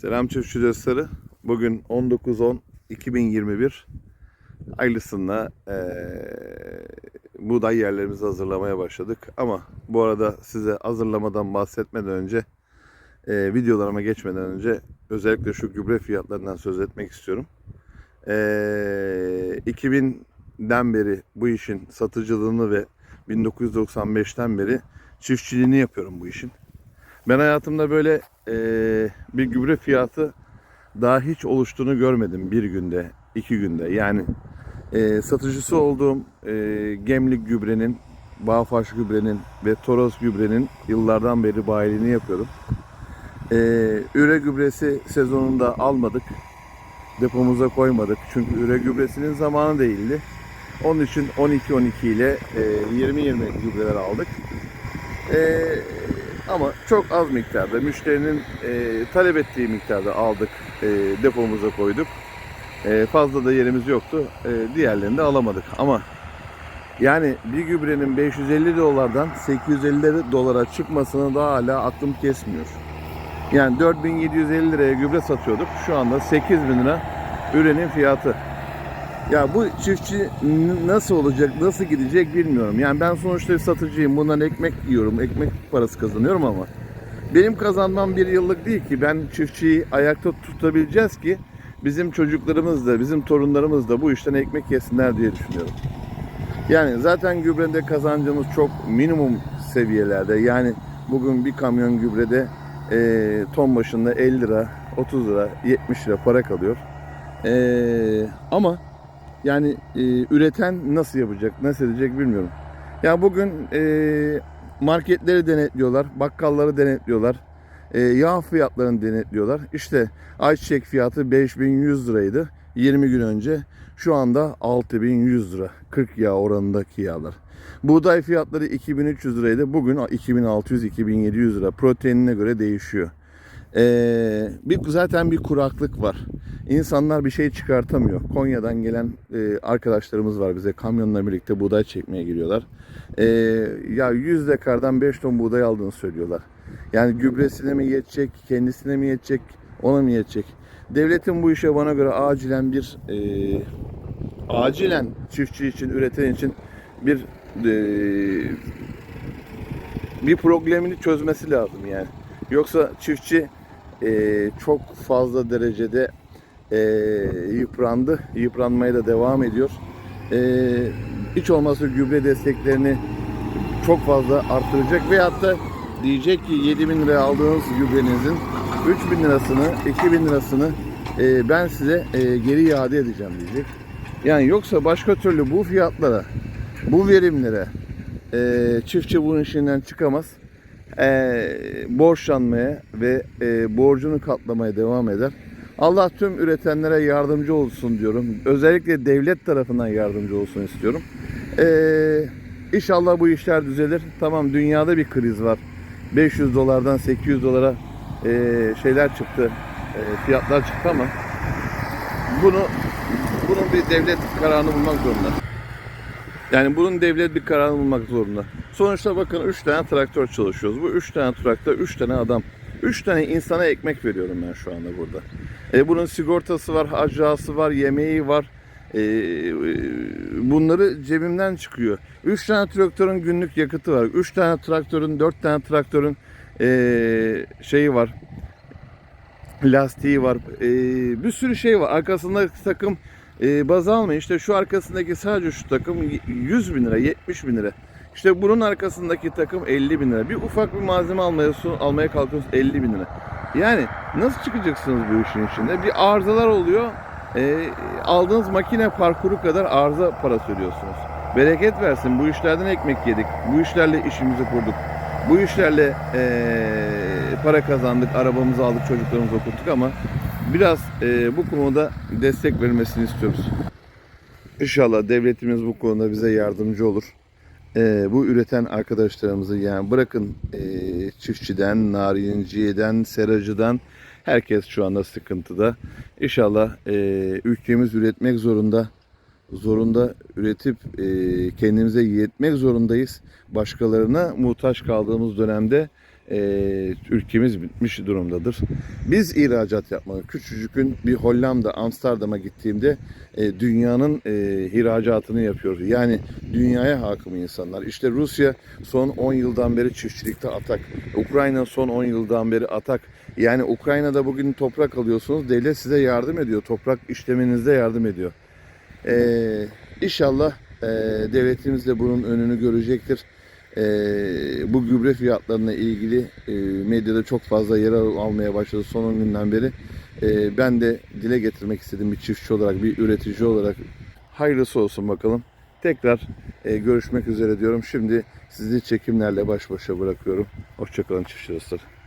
Selam çiftçi dostları. Bugün 19-10-2021 Aylısında eee buğday yerlerimizi hazırlamaya başladık. Ama bu arada size hazırlamadan bahsetmeden önce eee, videolarıma geçmeden önce özellikle şu gübre fiyatlarından söz etmek istiyorum. Eee 2000'den beri bu işin satıcılığını ve 1995'ten beri çiftçiliğini yapıyorum bu işin. Ben hayatımda böyle eee, bir gübre fiyatı daha hiç oluştuğunu görmedim bir günde, iki günde. Yani eee, satıcısı olduğum eee, Gemlik gübrenin, Bağfaş gübrenin ve Toros gübrenin yıllardan beri bayiliğini yapıyorum. Eee üre gübresi sezonunda almadık. Depomuza koymadık. Çünkü üre gübresinin zamanı değildi. Onun için 12-12 ile eee, 20-20 gübreler aldık. Eee, ama çok az miktarda müşterinin eee, talep ettiği miktarda aldık eee, depomuza koyduk. Eee, fazla da yerimiz yoktu. Eee, diğerlerini de alamadık. Ama yani bir gübrenin 550 dolardan 850 dolara çıkmasını da hala aklım kesmiyor. Yani 4750 liraya gübre satıyorduk. Şu anda 8000 lira ürenin fiyatı. Ya bu çiftçi nasıl olacak, nasıl gidecek bilmiyorum. Yani ben sonuçta bir satıcıyım. Bundan ekmek yiyorum, ekmek parası kazanıyorum ama benim kazanmam bir yıllık değil ki. Ben çiftçiyi ayakta tutabileceğiz ki bizim çocuklarımız da, bizim torunlarımız da bu işten ekmek yesinler diye düşünüyorum. Yani zaten gübrede kazancımız çok minimum seviyelerde. Yani bugün bir kamyon gübrede eee, ton başında 50 lira, 30 lira, 70 lira para kalıyor. Eee, ama yani e, üreten nasıl yapacak, nasıl edecek bilmiyorum. Ya bugün e, marketleri denetliyorlar, bakkalları denetliyorlar, e, yağ fiyatlarını denetliyorlar. İşte ayçiçek fiyatı 5100 liraydı 20 gün önce. Şu anda 6100 lira. 40 yağ oranındaki yağlar. Buğday fiyatları 2300 liraydı. Bugün 2600-2700 lira. Proteinine göre değişiyor. Ee, bir zaten bir kuraklık var. İnsanlar bir şey çıkartamıyor. Konya'dan gelen e, arkadaşlarımız var bize kamyonla birlikte buğday çekmeye geliyorlar. Ee, ya 100 dekardan 5 ton buğday aldığını söylüyorlar. Yani gübresine mi yetecek, kendisine mi yetecek, ona mı yetecek? Devletin bu işe bana göre acilen bir e, acilen çiftçi için, üreten için bir e, bir problemini çözmesi lazım yani. Yoksa çiftçi e, çok fazla derecede e, yıprandı. Yıpranmaya da devam ediyor. E, hiç olmazsa gübre desteklerini çok fazla arttıracak veyahut da diyecek ki 7 bin liraya aldığınız gübrenizin 3 bin lirasını, 2 bin lirasını e, ben size e, geri iade edeceğim diyecek. Yani yoksa başka türlü bu fiyatlara, bu verimlere e, çiftçi bunun işinden çıkamaz. E, borçlanmaya ve e, borcunu katlamaya devam eder. Allah tüm üretenlere yardımcı olsun diyorum. Özellikle devlet tarafından yardımcı olsun istiyorum. Ee, inşallah bu işler düzelir. Tamam dünyada bir kriz var. 500 dolardan 800 dolara e, şeyler çıktı. e, fiyatlar çıktı ama bunu bunun bir devlet kararını bulmak zorunda. Yani bunun devlet bir kararını bulmak zorunda. Sonuçta bakın 3 tane traktör çalışıyoruz. Bu 3 tane traktör, 3 tane adam. 3 tane insana ekmek veriyorum ben şu anda burada. E, bunun sigortası var, harcası var, yemeği var. E, e, bunları cebimden çıkıyor. 3 tane traktörün günlük yakıtı var. 3 tane traktörün, 4 tane traktörün e, şeyi var. Lastiği var. E, bir sürü şey var. Arkasında takım e, baz almayın. İşte şu arkasındaki sadece şu takım 100 bin lira, 70 bin lira. İşte bunun arkasındaki takım 50 bin lira. Bir ufak bir malzeme almaya, almaya kalkıyorsunuz 50 bin lira. Yani nasıl çıkacaksınız bu işin içinde? Bir arızalar oluyor. E, aldığınız makine parkuru kadar arıza parası ödüyorsunuz. Bereket versin. Bu işlerden ekmek yedik. Bu işlerle işimizi kurduk. Bu işlerle e, para kazandık, arabamızı aldık, çocuklarımızı okuttuk ama biraz e, bu konuda destek verilmesini istiyoruz. İnşallah devletimiz bu konuda bize yardımcı olur. Ee, bu üreten arkadaşlarımızı yani bırakın e, çiftçiden, narinciyeden, seracıdan herkes şu anda sıkıntıda. İnşallah e, ülkemiz üretmek zorunda. Zorunda üretip e, kendimize yetmek zorundayız. Başkalarına muhtaç kaldığımız dönemde e, ülkemiz bitmiş durumdadır. Biz ihracat yapmalı. Küçücükün bir Hollanda, Amsterdam'a gittiğimde e, dünyanın e, ihracatını yapıyoruz. Yani dünyaya hakim insanlar. İşte Rusya son 10 yıldan beri çiftçilikte atak. Ukrayna son 10 yıldan beri atak. Yani Ukrayna'da bugün toprak alıyorsunuz. Devlet size yardım ediyor. Toprak işlemenizde yardım ediyor. Ee, inşallah e, devletimiz de bunun önünü görecektir. Ee, bu gübre fiyatlarına ilgili e, medyada çok fazla yer al- almaya başladı son 10 günden beri. Ee, ben de dile getirmek istedim bir çiftçi olarak, bir üretici olarak. Hayırlısı olsun bakalım. Tekrar e, görüşmek üzere diyorum. Şimdi sizi çekimlerle baş başa bırakıyorum. Hoşçakalın çiftçi dostlar.